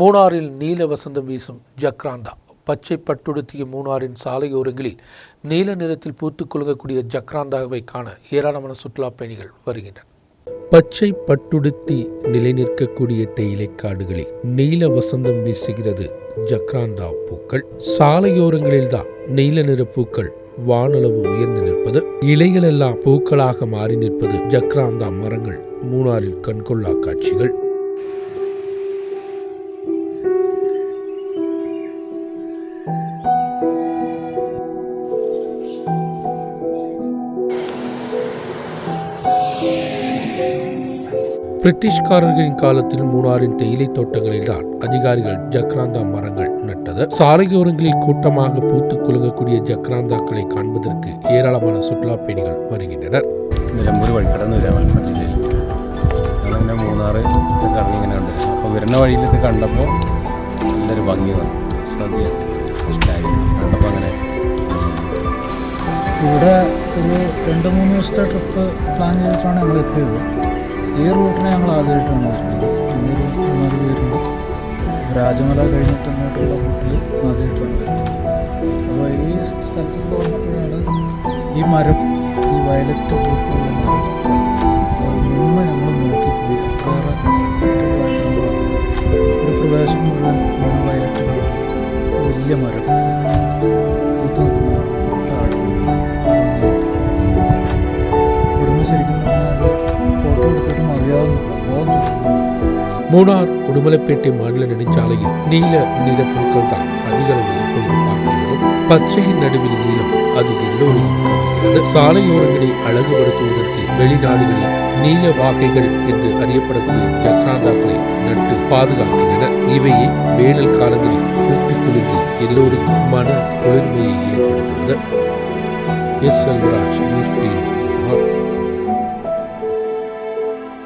மூணாறில் நீல வசந்தம் வீசும் ஜக்ராந்தா. பச்சை பட்டுடுத்திய மூணாறின் சாலையோரங்களில் நீல நிறத்தில் பூத்து குலுங்கக்கூடிய ஜக்ராந்தாவை காண ஏராளமான சுற்றுலா பயணிகள் வருகின்றனர். பச்சை பட்டுடுத்தி நிலை நிற்கக்கூடிய தேயிலை காடுகளில் நீல வசந்தம் வீசுகிறது ஜக்ராந்தா பூக்கள். சாலையோரங்களில்தான் நீல நிற பூக்கள் வானளவு உயர்ந்து நிற்பது இலைகள் எல்லாம் பூக்களாக மாறி நிற்பது ஜக்ராந்தா மரங்கள் மூணாறில் கண்கொள்ளா காட்சிகள். பிரிட்டிஷ்காரர்களின் காலத்தில் மூணாறின் தேயிலை தோட்டங்களில்தான் அதிகாரிகள் ஜக்ராந்தா மரங்கள் நட்டது சாலையோரங்களில் கூட்டமாக பூத்து குலுங்கக்கூடிய ஜக்ராந்தாக்களை காண்பதற்கு ஏராளமான சுற்றுலா பயணிகள் வருகின்றனர் നിലമ്പൂർ വഴി കടന്നു വരാൻ വേണ്ടി പറ്റില്ല ഞങ്ങളിങ്ങനെ മൂന്നാറ് ഇത് കറങ്ങി ഇങ്ങനെ കണ്ടിരുന്നു അപ്പോൾ വരുന്ന വഴിയിൽ ഇത് കണ്ടപ്പോൾ നല്ലൊരു ഭംഗി വന്നു ശ്രദ്ധ ഇഷ്ടമായി കണ്ടപ്പോൾ അങ്ങനെ ഇവിടെ ഒരു രണ്ട് മൂന്ന് ദിവസത്തെ ട്രിപ്പ് പ്ലാൻ ചെയ്തിട്ടാണ് ഞങ്ങൾ എത്തിയത് ഈ റൂട്ടിനെ ഞങ്ങൾ ആദ്യമായിട്ടാണ് വരുന്നത്. മൂന്നാൽ പേരുണ്ട് രാജമല കഴിഞ്ഞിട്ട് ഇങ്ങോട്ടുള്ള റൂട്ടിൽ ആദ്യമായിട്ടാണ് വരുന്നത്. അപ്പോൾ ഈ സ്ഥലത്ത് വന്നപ്പോഴാണ് ഈ മരം ഈ വയലറ്റ് അത്രയേറെ ഒരു പ്രദേശം മുഴുവൻ വയലറ്റ് വലിയ മരം. மூணார் உடுமலைப்பேட்டை மாநில நெடுஞ்சாலையில் நீல நிற பூக்கள் தான் அதிக அளவு இப்பொழுது பார்க்கிறோம். பச்சையின் நடுவில் நீளம் அது எல்லோரையும் கவர்கிறது சாலையோரங்களை அழகுபடுத்துவதற்கு வெளிநாடுகளில் நீல வாகைகள் என்று அறியப்படக்கூடிய ஜக்ராந்தாக்களை நட்டு பாதுகாக்கின்றன. இவையே வேனல் காலங்களில் பூத்து குலுங்கி எல்லோருக்கும் மன குளிர்மையை ஏற்படுத்துவது. எஸ். Selvaraj news bureau.